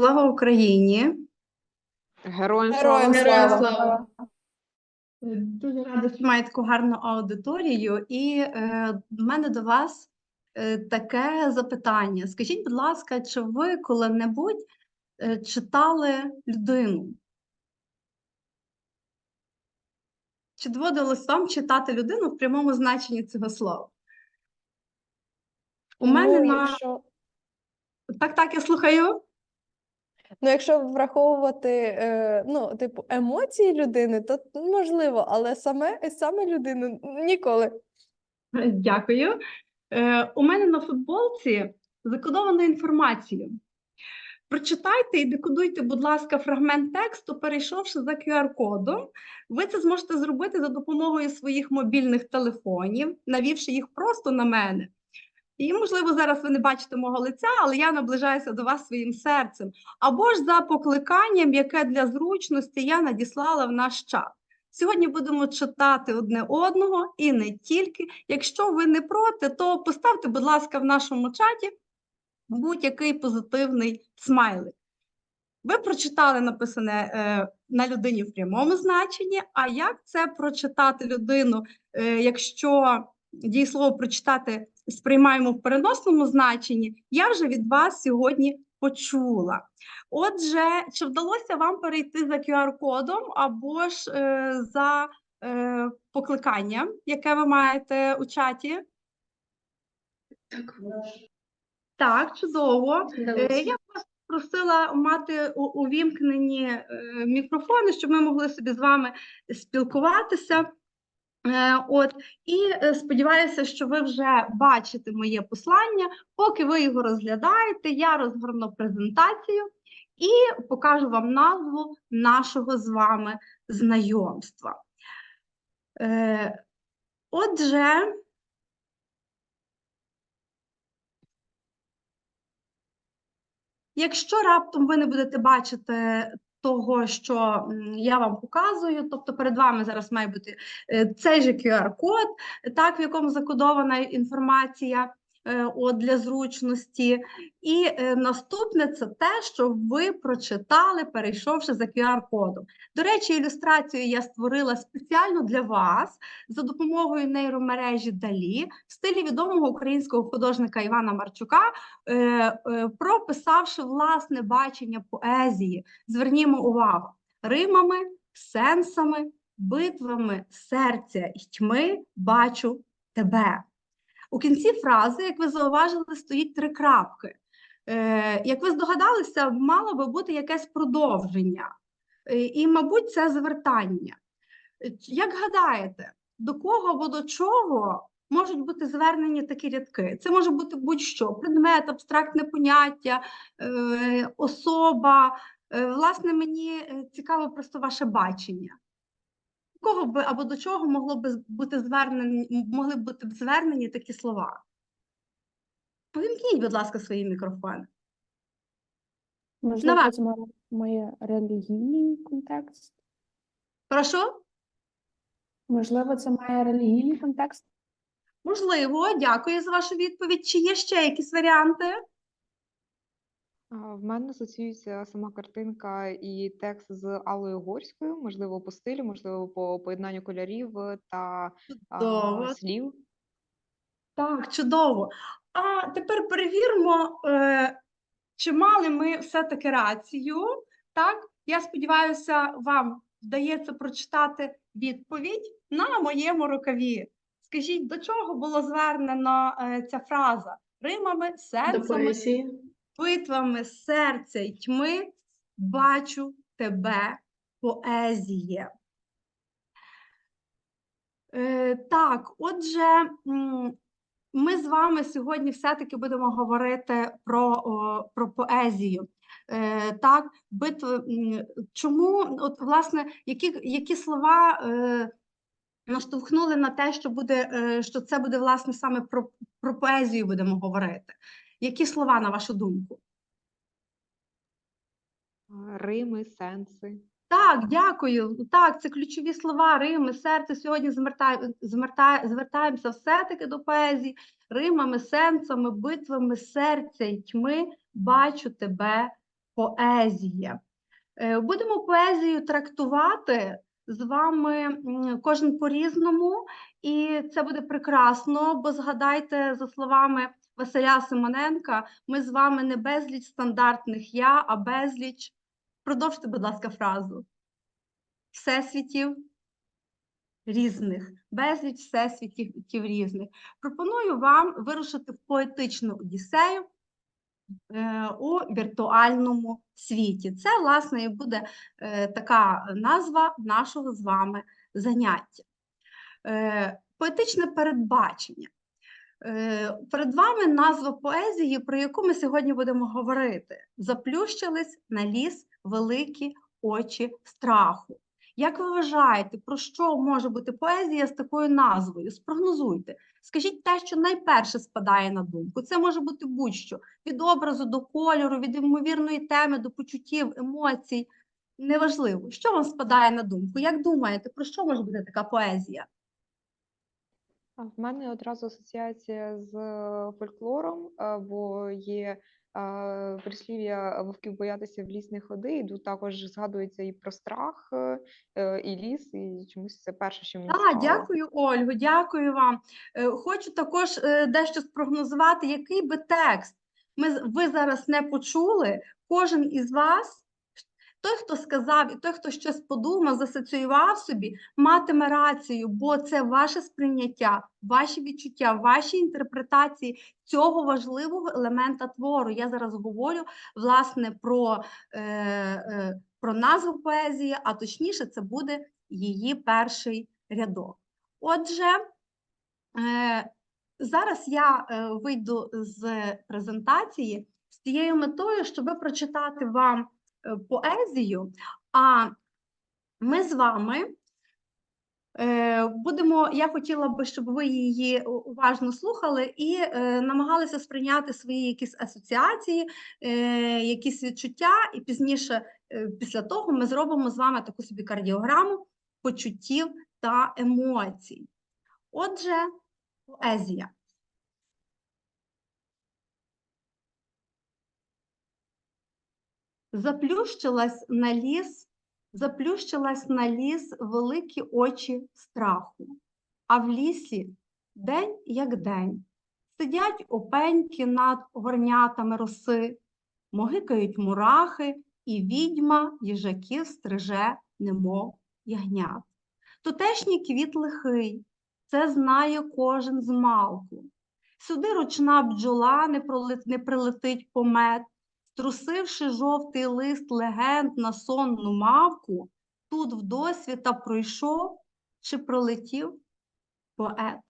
Слава Україні! Героям Героям слава. слава. слава. Е, Дуже рада, що маєте таку гарну аудиторію. І е, в мене до вас е, таке запитання. Скажіть, будь ласка, чи ви коли-небудь е, читали людину? Чи доводилось вам читати людину в прямому значенні цього слова? У мене ну, на якщо, так, так, я слухаю. Ну, якщо враховувати е, ну, типу, емоції людини, то можливо, але саме, саме людину ніколи. Дякую. Е, у мене на футболці закодовано інформацію. Прочитайте і декодуйте, будь ласка, фрагмент тексту, перейшовши за QR-кодом. Ви це зможете зробити за допомогою своїх мобільних телефонів, навівши їх просто на мене. І, можливо, зараз ви не бачите мого лиця, але я наближаюся до вас своїм серцем. Або ж за покликанням, яке для зручності я надіслала в наш чат. Сьогодні будемо читати одне одного і не тільки. Якщо ви не проти, то поставте, будь ласка, в нашому чаті будь-який позитивний смайлик. Ви прочитали написане е, на людині в прямому значенні. А як це прочитати людину, е, якщо дієслово прочитати сприймаємо в переносному значенні, я вже від вас сьогодні почула. Отже, чи вдалося вам перейти за QR-кодом або ж е, за е, покликанням, яке ви маєте у чаті? Так, Так, чудово. Е. Я вас просила мати увімкнені е, мікрофони, щоб ми могли собі з вами спілкуватися. Е, От, і е, сподіваюся, що ви вже бачите моє послання. Поки ви його розглядаєте, я розгорну презентацію і покажу вам назву нашого з вами знайомства. Е, Отже, Якщо раптом ви не будете бачити того, що я вам показую, тобто перед вами зараз має бути е, цей же QR-код, так, в якому закодована інформація от, для зручності. І е, наступне це те, що ви прочитали, перейшовши за QR-кодом. До речі, ілюстрацію я створила спеціально для вас за допомогою нейромережі Далі в стилі відомого українського художника Івана Марчука е, е, прописавши власне бачення поезії, звернімо увагу, римами, сенсами, битвами серця і тьми бачу тебе. У кінці фрази, як ви зауважили, стоїть три крапки. Е, як ви здогадалися, мало би бути якесь продовження. Е, і, мабуть, це звертання. Е, Як гадаєте, до кого або до чого можуть бути звернені такі рядки? Це може бути будь-що: предмет, абстрактне поняття, особа. Власне, мені цікаво просто ваше бачення. Кого би або до чого могло би бути звернені, могли б бути звернені такі слова? Повімкніть, будь ласка, свої мікрофони. Можливо, Давай. це має, має релігійний контекст. Прошу? Можливо, це має релігійний контекст. Можливо, дякую за вашу відповідь. Чи є ще якісь варіанти? В мене асоціюється сама картинка і текст з Аллою Горською, можливо, по стилю, можливо, по поєднанню кольорів та а, слів. Так, чудово. А тепер перевіримо, е, чи мали ми все-таки рацію. Так, я сподіваюся, вам вдається прочитати відповідь на моєму рукаві. Скажіть, до чого було звернено е, ця фраза? Римами, До поезії. Битвами серця й тьми бачу тебе, поезіє. Е, так, отже, ми з вами сьогодні все-таки будемо говорити про, про поезію. Е, так, битви, чому, от, власне, які, які слова е, наштовхнули на те, що, буде, що це буде, власне, саме про, про поезію будемо говорити? Які слова, на вашу думку? Рими, сенси. Так, дякую. Так, це ключові слова, Рими, серце. Сьогодні звертаємося все-таки до поезії. Римами, сенсами, битвами серця й тьми бачу тебе, поезія. Е, Будемо поезію трактувати з вами кожен по-різному, і це буде прекрасно, бо згадайте за словами Василя Симоненка, ми з вами не безліч стандартних я, а безліч. Продовжте, будь ласка, фразу. Всесвітів різних, безліч всесвітів різних. Пропоную вам вирушити в поетичну одіссею е, у віртуальному світі. Це, власне, і буде е, така назва нашого з вами заняття. Е, Поетичне передбачення. Е, Перед вами назва поезії, про яку ми сьогодні будемо говорити. Заплющились на ліс великі очі страху. Як ви вважаєте, про що може бути поезія з такою назвою? Спрогнозуйте. Скажіть те, що найперше спадає на думку. Це може бути будь-що від образу до кольору, від ймовірної теми до почуттів, емоцій. Неважливо, що вам спадає на думку. Як думаєте, про що може бути така поезія? А В мене одразу асоціація з е, фольклором, е, бо є е, прислів'я вовків боятися в ліс не ходи, і тут також згадується і про страх, е, і ліс, і чомусь це перше, що мені Так, спало. дякую, Ольго, дякую вам. Е, Хочу також е, дещо спрогнозувати, який би текст ми, з- ви зараз не почули, кожен із вас, той, хто сказав, і той, хто щось подумав, засоціював собі, матиме рацію, бо це ваше сприйняття, ваші відчуття, ваші інтерпретації цього важливого елемента твору. Я зараз говорю власне про, е, е, про назву поезії, а точніше, це буде її перший рядок. Отже, е, зараз я е, вийду з презентації з тією метою, щоб прочитати вам поезію, а ми з вами е, будемо, я хотіла би, щоб ви її уважно слухали і е, намагалися сприйняти свої якісь асоціації, е, якісь відчуття, і пізніше, е, після того, ми зробимо з вами таку собі кардіограму почуттів та емоцій. Отже, поезія. Заплющилась на ліс, заплющилась на ліс великі очі страху, а в лісі день як день. Сидять опеньки над горнятами роси, могикають мурахи, і відьма їжаків стриже, немов ягнят. Тутешній квіт лихий, це знає кожен з малку. Сюди ручна бджола не, прилетить помет, струсивши жовтий лист легенд на сонну мавку, тут вдосвіта пройшов чи пролетів поет.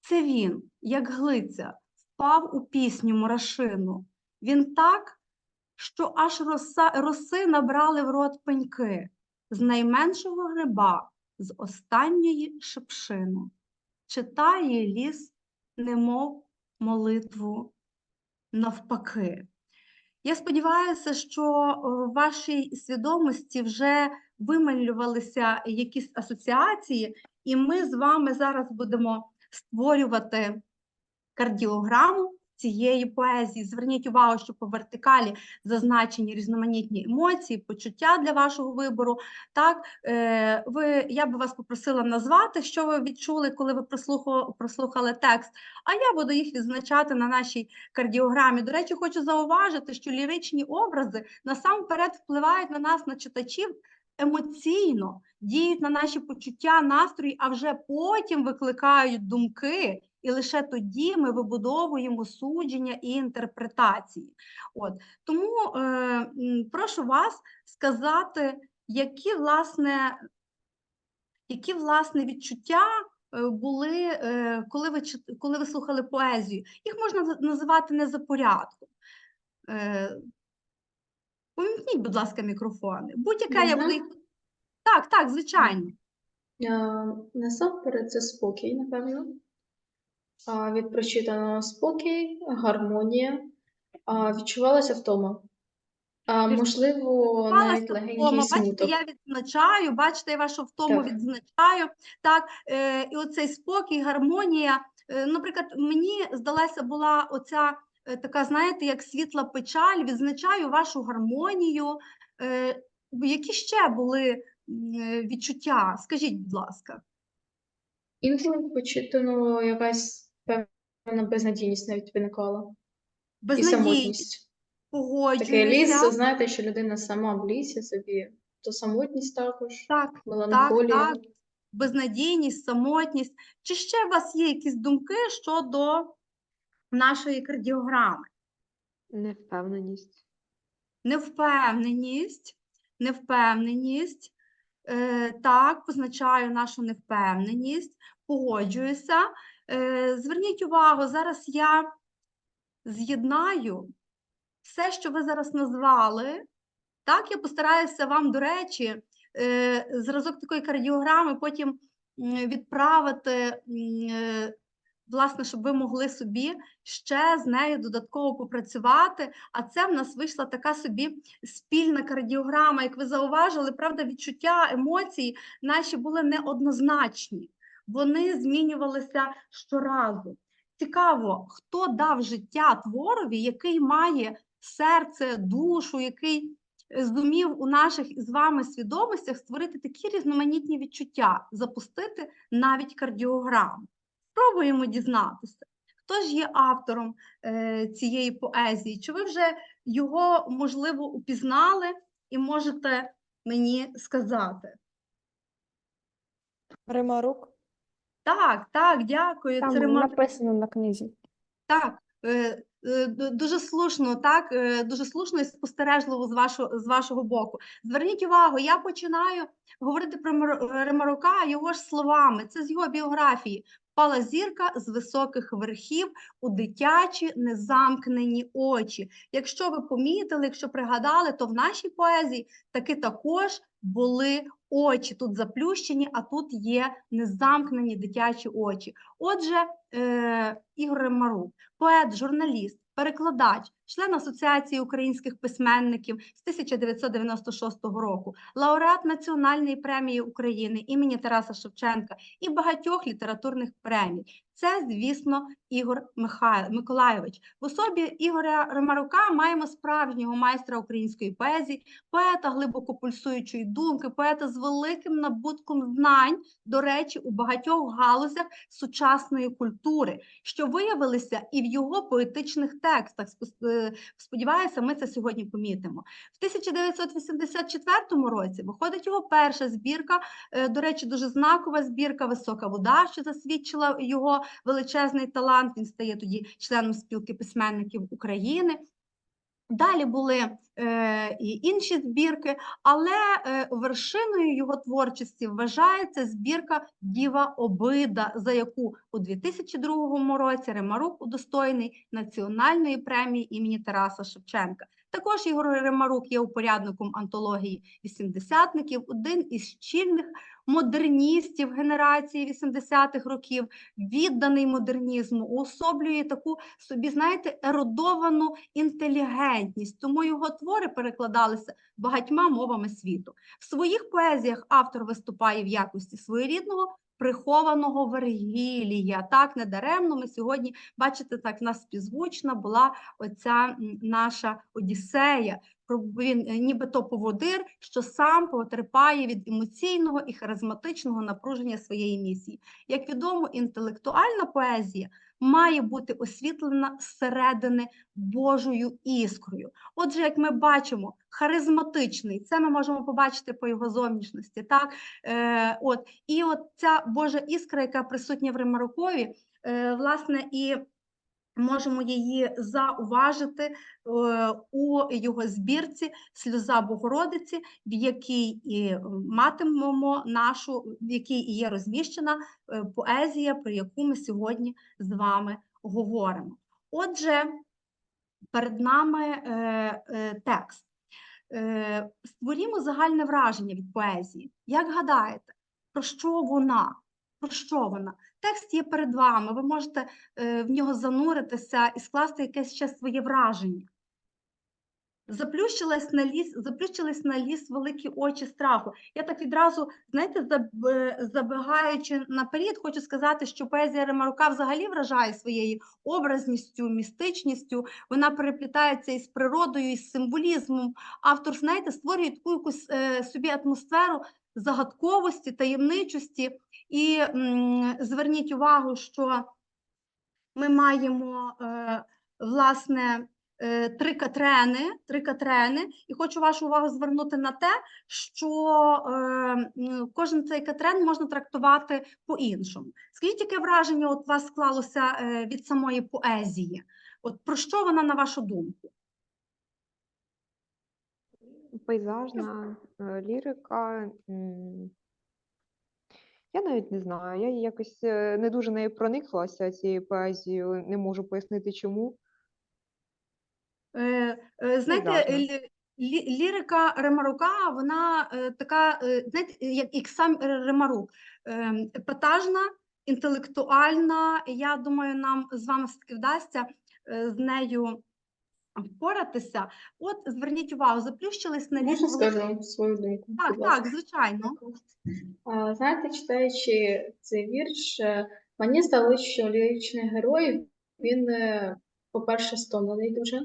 Це він, як глиця, впав у пісню мурашину. Він так, що аж роса, роси набрали в рот пеньки, з найменшого гриба, з останньої шипшини. Читає ліс, немов молитву навпаки. Я сподіваюся, що в вашій свідомості вже вималювалися якісь асоціації, і ми з вами зараз будемо створювати кардіограму цієї поезії. Зверніть увагу, що по вертикалі зазначені різноманітні емоції, почуття для вашого вибору. Так, е, ви, я би вас попросила назвати, що ви відчули, коли ви прослухали, прослухали текст, а я буду їх відзначати на нашій кардіограмі. До речі, хочу зауважити, що ліричні образи насамперед впливають на нас, на читачів, емоційно, діють на наші почуття, настрої, а вже потім викликають думки. І лише тоді ми вибудовуємо судження і інтерпретації. От тому е, прошу вас сказати, які власне, які власне відчуття е, були, е, коли ви коли ви слухали поезію. Їх можна називати не за порядком. Е, Помімкніть, будь ласка, мікрофони. Будь-яка я буду. Так, так, звичайно. Насамперед це спокій, напевно. Від прочитаного спокій, гармонія. А, Відчувалася втома. А, Можливо, навіть легенький. Смуток. я відзначаю, бачите, я вашу втому Так. відзначаю. Так, е, і оцей спокій, гармонія. Е, наприклад, мені здалася була оця е, така, знаєте, як світла печаль, відзначаю вашу гармонію. Е, Які ще були е, відчуття? Скажіть, будь ласка. Інколи почитано якась певна безнадійність навіть виникала. І Безнадійність, самотність. Такий ліс, погоджуюся. знаєте, що людина сама в лісі собі, то самотність також, Так, так, меланхолія. так. Безнадійність, самотність. Чи ще у вас є якісь думки щодо нашої кардіограми? Невпевненість. Невпевненість, невпевненість. Е, так, позначаю нашу невпевненість, погоджуюся. Е, зверніть увагу, зараз я з'єднаю все, що ви зараз назвали. Так, я постараюся вам, до речі, е, зразок такої кардіограми потім відправити, власне, щоб ви могли собі ще з нею додатково попрацювати. А це в нас вийшла така собі спільна кардіограма. Як ви зауважили, правда, відчуття емоцій наші були неоднозначні. Вони змінювалися щоразу. Цікаво, хто дав життя творові, який має серце, душу, який зумів у наших із вами свідомостях створити такі різноманітні відчуття, запустити навіть кардіограму. Спробуємо дізнатися, хто ж є автором е, цієї поезії? Чи ви вже його, можливо, упізнали і можете мені сказати? Римарук. Так, так, дякую. Там Це Римарук. написано на книзі. Так, е, дуже слушно, так, е, дуже слушно і спостережливо з вашого, з вашого боку. Зверніть увагу, я починаю говорити про Мар- Ремарука його ж словами. Це з його біографії. Впала зірка з високих верхів у дитячі незамкнені очі. Якщо ви помітили, якщо пригадали, то в нашій поезії таки також були очі. Тут заплющені, а тут є незамкнені дитячі очі. Отже, е, Ремарук, поет, журналіст, перекладач, член Асоціації українських письменників з 1996 року, лауреат Національної премії України імені Тараса Шевченка і багатьох літературних премій. Це, звісно, Ігор Михай... Миколайович. В особі Ігоря Ремарука маємо справжнього майстра української поезії, поета глибоко пульсуючої думки, поета з великим набутком знань, до речі, у багатьох галузях сучасної культури, що виявилися і в його поетичних текстах. Е, Сподіваюся, ми це сьогодні помітимо. В 1984 році виходить його перша збірка, е, до речі, дуже знакова збірка Висока вода, що засвідчила його величезний талант. Він стає тоді членом спілки письменників України. Далі були е, і інші збірки, але е, вершиною його творчості вважається збірка Діва Обида, за яку у 2002 році Ремарук удостоєний Національної премії імені Тараса Шевченка. Також Ігор Ремарук є упорядником антології вісімдесятників, один із чільних модерністів генерації 80-х років, відданий модернізму, уособлює таку собі, знаєте, ерудовану інтелігентність, тому його твори перекладалися багатьма мовами світу. В своїх поезіях автор виступає в якості своєрідного прихованого Вергілія. Так, недаремно ми сьогодні, бачите, так в нас співзвучна була оця наша Одіссея. Він е, нібито поводир, що сам потерпає від емоційного і харизматичного напруження своєї місії. Як відомо, інтелектуальна поезія має бути освітлена зсередини Божою іскрою. Отже, як ми бачимо, харизматичний, це ми можемо побачити по його зовнішності. Так? Е, от, і от ця Божа іскра, яка присутня в Римарукові, е, власне, і можемо її зауважити е, у його збірці Сльоза Богородиці, в якій і матимемо нашу, в якій і є розміщена е, поезія, про яку ми сьогодні з вами говоримо. Отже, перед нами е, текст. Створімо загальне враження від поезії. Як гадаєте, про що вона? Про що вона? Текст є перед вами, ви можете е, в нього зануритися і скласти якесь ще своє враження. Заплющилась на ліс, заплющились на ліс великі очі страху. Я так відразу, знаєте, е, забігаючи наперед, хочу сказати, що поезія Ремарука взагалі вражає своєю образністю, містичністю. Вона переплітається із природою, із символізмом. Автор, знаєте, створює таку якусь е, собі атмосферу загадковості, таємничості. І зверніть увагу, що ми маємо е, власне е, три катрени, три катрени, і хочу вашу увагу звернути на те, що е, кожен цей катрен можна трактувати по-іншому. Скажіть, яке враження от вас склалося від самої поезії? От про що вона на вашу думку? Пейзажна лірика. Я навіть не знаю. Я якось е, не дуже нею прониклася цією поезією, не можу пояснити чому. Е, е, Знаєте, Пейзажна. лі- лі- лірика Ремарука, вона е, така, е, знаєте, як, як сам Ремарук, е, епатажна, інтелектуальна. Я думаю, нам з вами все-таки вдасться е, з нею впоратися. От зверніть увагу, заплющились на Можна скажу свою думку? Так, так, звичайно. Знаєте, читаючи цей вірш, е, мені здалося, що ліричний герой, він, е, по-перше, стомлений дуже.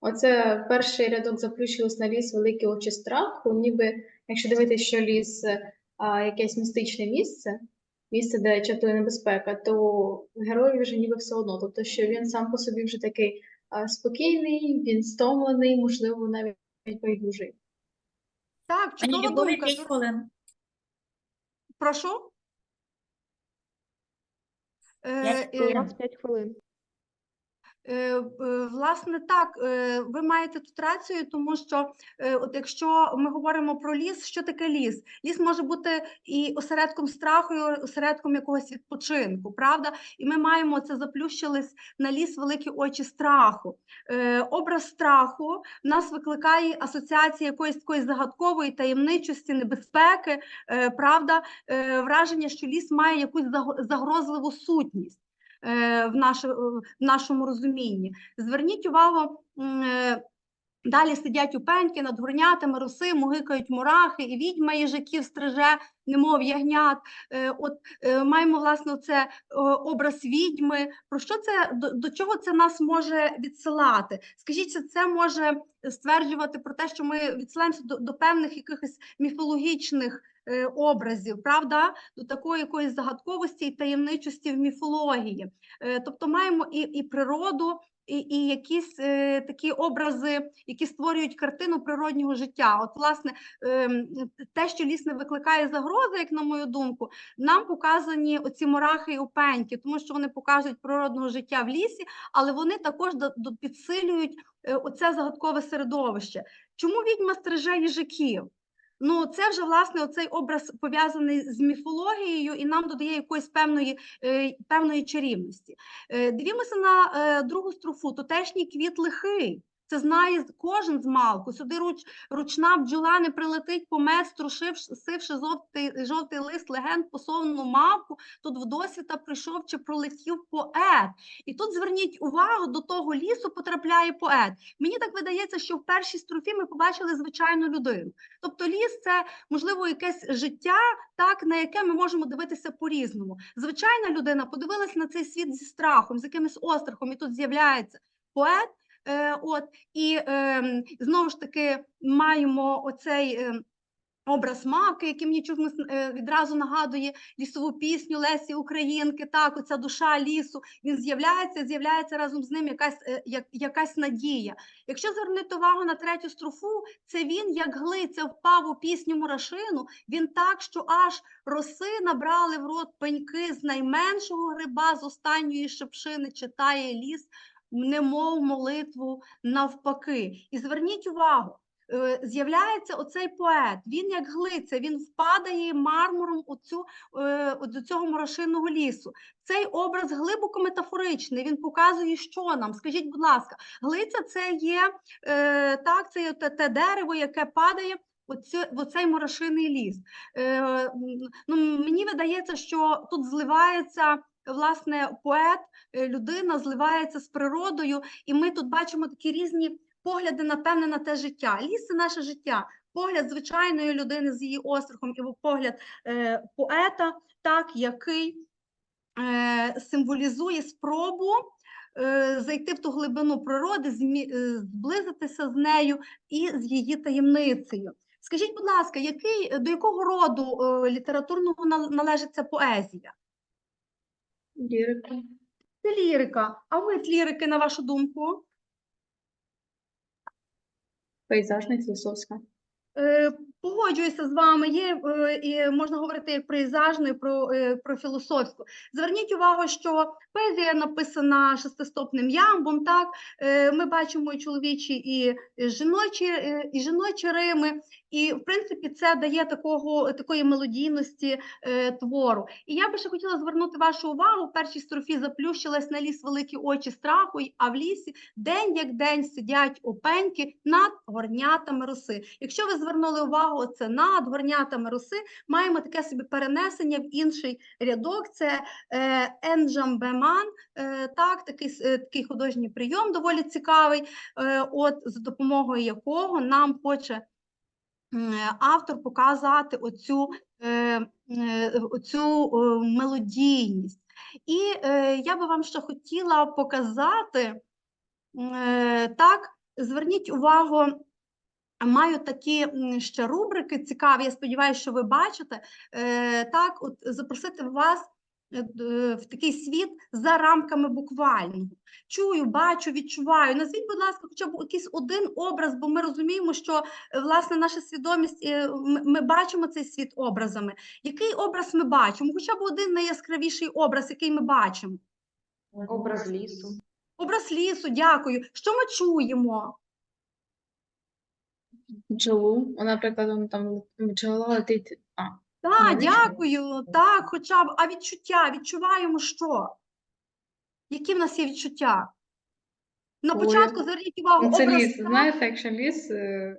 Оце перший рядок заплющилось на ліс великі очі страху, ніби, якщо дивитися, що ліс е, а, якесь містичне місце, місце, де чатує небезпека, то герою вже ніби все одно. Тобто, що він сам по собі вже такий спокійний, він стомлений, можливо, навіть байдужий. Так, чудова думка. 5 хвилин. Прошу. Е, П'ять е, хвилин. 25 хвилин. Е, е, Власне, так, е, ви маєте тут рацію, тому що е, от якщо ми говоримо про ліс, що таке ліс? Ліс може бути і осередком страху, і осередком якогось відпочинку, правда? І ми маємо це заплющились на ліс великі очі страху. Е, Образ страху в нас викликає асоціації якоїсь такої загадкової таємничості, небезпеки, е, правда, Е, враження, що ліс має якусь загрозливу сутність е, в, наше, в нашому розумінні. Зверніть увагу. е, Далі сидять у пеньки над горнятами, роси, мугикають мурахи, і відьма їжаків стриже, немов ягнят. Е, От е, маємо власне це образ відьми. Про що це до, до чого це нас може відсилати? Скажіть, це може стверджувати про те, що ми відсилаємося до, до певних якихось міфологічних е, образів, правда? До такої якоїсь загадковості і таємничості в міфології. Е, Тобто маємо і, і природу, і, і якісь е, такі образи, які створюють картину природнього життя. От, власне, ем, те, що ліс не викликає загрози, як на мою думку, нам показані оці мурахи і опеньки, тому що вони показують природного життя в лісі, але вони також до, до- підсилюють е, оце загадкове середовище. Чому відьма стриже їжаків? Ну, це вже власне оцей образ пов'язаний з міфологією і нам додає якоїсь певної, е, певної чарівності. Е, Дивімося на е, другу строфу. Тутешній квіт лихий. Це знає кожен з малку. Сюди руч, ручна бджола не прилетить по мед, сивши жовтий, жовтий лист легенд посовну мавку. Тут вдосвіта прийшов чи пролетів поет. І тут зверніть увагу, до того лісу потрапляє поет. Мені так видається, що в першій строфі ми побачили звичайну людину. Тобто ліс це можливо якесь життя, так на яке ми можемо дивитися по-різному. Звичайна людина подивилась на цей світ зі страхом, з якимось острахом, і тут з'являється поет. Е, от і е, знову ж таки маємо оцей. Е, Образ мавки, який мені чомусь е, відразу нагадує лісову пісню Лесі Українки. Так, оця душа лісу. Він з'являється, з'являється разом з ним якась, е, як, якась надія. Якщо звернути увагу на третю строфу, це він, як глиця, впав у пісню мурашину. Він так, що аж роси набрали в рот пеньки з найменшого гриба, з останньої шепшини читає ліс, немов молитву навпаки. І зверніть увагу. е, З'являється оцей поет, він як глиця, він впадає мармуром у цю, е, до цього мурашинного лісу. Цей образ глибоко метафоричний, він показує, що нам. Скажіть, будь ласка, глиця це є е, так, це є те, дерево, яке падає в оцей мурашиний ліс. Е, ну, мені видається, що тут зливається власне поет, е, людина зливається з природою, і ми тут бачимо такі різні погляди, напевне, на те життя. Ліс це наше життя. Погляд звичайної людини з її острахом і погляд е, поета, так, який е, символізує спробу е, зайти в ту глибину природи, змі- е, зблизитися з нею і з її таємницею. Скажіть, будь ласка, який, до якого роду е, літературного нал- належить ця поезія? Лірика. Це лірика. А вид лірики, на вашу думку? Пейзажна філософська. Е, Погоджуюся з вами. Є е, і можна говорити як про пейзажну, і про, е, про філософську. Зверніть увагу, що поезія написана шестистопним ямбом. Так Е, ми бачимо і чоловічі, і жіночі, і жіночі рими. І в принципі це дає такого такої мелодійності твору. І я би ще хотіла звернути вашу увагу. В першій строфі заплющилась на ліс великі очі страху, а в лісі день як день сидять опеньки над горнятами роси. Якщо ви звернули увагу, це над горнятами роси, маємо таке собі перенесення в інший рядок. Це е, енджамбеман, е, так, такий, е, такий художній прийом доволі цікавий, е, от за допомогою якого нам хоче автор показати оцю, оцю мелодійність. І я би вам ще хотіла показати, так, зверніть увагу, маю такі ще рубрики цікаві, я сподіваюся, що ви бачите. Е, так, от запросити вас е, в такий світ за рамками буквального. Чую, бачу, відчуваю. Назвіть, будь ласка, хоча б якийсь один образ, бо ми розуміємо, що е, власне наша свідомість, е, ми бачимо цей світ образами. Який образ ми бачимо? Хоча б один найяскравіший образ, який ми бачимо. Образ лісу. Образ лісу, дякую. Що ми чуємо? Бджолу. Наприклад, вона там бджола летить. А, Так, дякую. Так, хоча б, а відчуття, відчуваємо що? Які в нас є відчуття? На Ой, початку зверніть увагу, ну, це образ ліс. страху. Знаєте, якщо ліс е,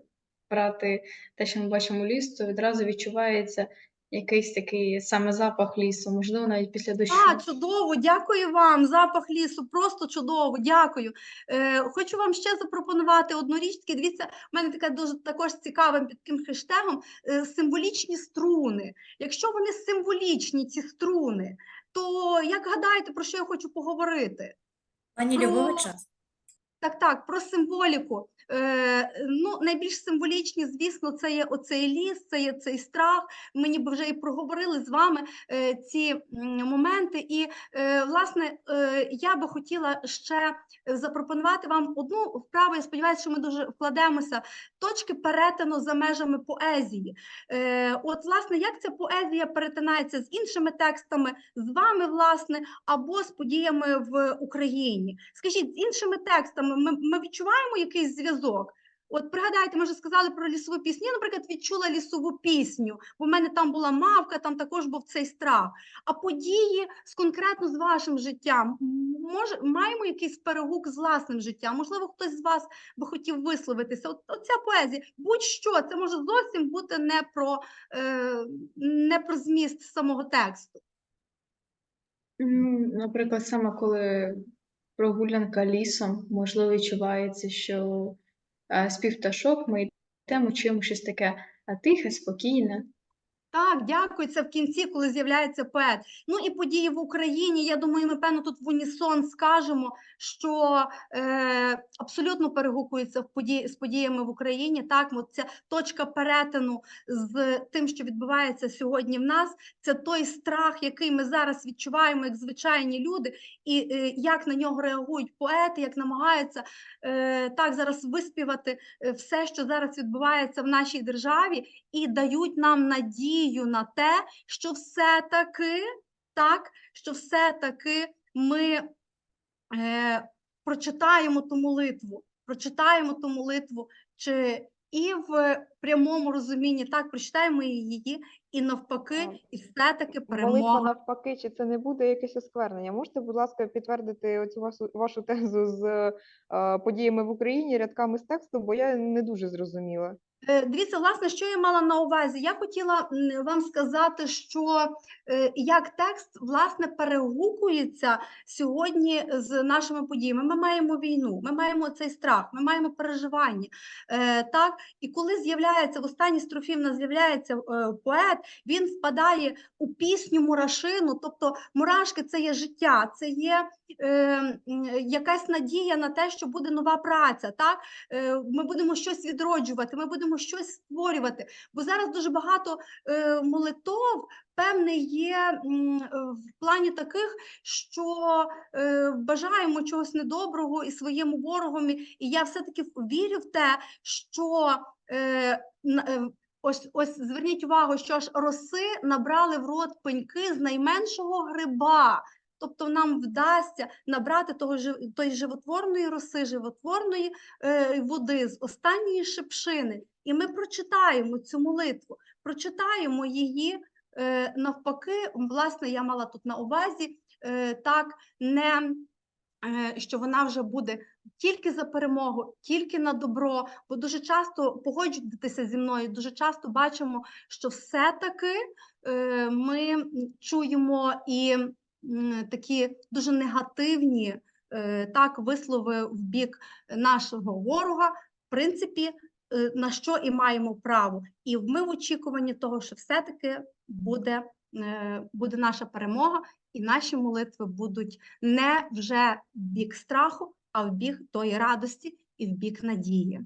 брати те, що ми бачимо ліс, то відразу відчувається якийсь такий саме запах лісу, можливо, навіть після дощу. А, чудово, дякую вам. Запах лісу, просто чудово, дякую. Е, хочу вам ще запропонувати одну річ. Дивіться, в мене така дуже також цікавим під таким хештегом е, символічні струни. Якщо вони символічні, ці струни, то як гадаєте, про що я хочу поговорити? Пані Про- Любові час. Так, так, про символіку. Е, ну, найбільш символічні, звісно, це є оцей ліс, це є цей страх. Ми ніби вже і проговорили з вами е, ці моменти. І, е, власне, я би хотіла ще запропонувати вам одну вправу. Я сподіваюся, що ми дуже вкладемося. Точки перетину за межами поезії. От, власне, як ця поезія перетинається з іншими текстами, з вами, власне, або з подіями в Україні. Скажіть, з іншими текстами ми, ми відчуваємо якийсь зв'язок? От пригадайте, ми вже сказали про лісову пісню. Я, наприклад, відчула лісову пісню, бо в мене там була мавка, там також був цей страх. А події з конкретно з вашим життям, може, маємо якийсь перегук з власним життям? Можливо, хтось з вас би хотів висловитися. От, от поезія, будь-що, це може зовсім бути не про, е, не про зміст самого тексту. Наприклад, саме коли прогулянка лісом, можливо, відчувається, що спів пташок, ми йдемо, чуємо щось таке тихе, спокійне. Так, дякую. Це в кінці, коли з'являється поет. Ну і події в Україні. Я думаю, ми певно тут в унісон скажемо, що е, абсолютно перегукується в події, з подіями в Україні. Так, от ця точка перетину з тим, що відбувається сьогодні в нас. Це той страх, який ми зараз відчуваємо як звичайні люди, і е, як на нього реагують поети, як намагаються е, так зараз виспівати е, все, що зараз відбувається в нашій державі і дають нам надію на те, що все-таки, так, що все-таки ми е, прочитаємо ту молитву, прочитаємо ту молитву, чи і в прямому розумінні, так, прочитаємо її, і навпаки, і все-таки Молитва навпаки, чи це не буде якесь осквернення? Можете, будь ласка, підтвердити оцю вашу, вашу тезу з е, подіями в Україні рядками з тексту, бо я не дуже зрозуміла. Е, Дивіться, власне, що я мала на увазі? Я хотіла вам сказати, що е, як текст власне перегукується сьогодні з нашими подіями. Ми маємо війну, ми маємо цей страх, ми маємо переживання. Е, Так, і коли з'являється в останній строфі, в нас з'являється поет, він впадає у пісню мурашину. Тобто мурашки це є життя, це є е, якась надія на те, що буде нова праця. Так, Е, ми будемо щось відроджувати, ми будемо щось створювати. Бо зараз дуже багато е, молитов певне є в плані таких, що бажаємо чогось недоброго і своєму ворогові. І я все-таки вірю в те, що ось ось зверніть увагу, що ж роси набрали в рот пеньки з найменшого гриба. Тобто нам вдасться набрати того тої животворної роси, животворної е, води з останньої шипшини, і ми прочитаємо цю молитву, прочитаємо її е, навпаки. Власне, я мала тут на увазі е, так, не е, що вона вже буде тільки за перемогу, тільки на добро. Бо дуже часто погоджуйтеся зі мною, дуже часто бачимо, що все-таки е, ми чуємо і такі дуже негативні е, так вислови в бік нашого ворога. В принципі, е, на що і маємо право. І ми в очікуванні того, що все-таки буде, е, буде наша перемога, і наші молитви будуть не вже в бік страху, а в бік тої радості і в бік надії.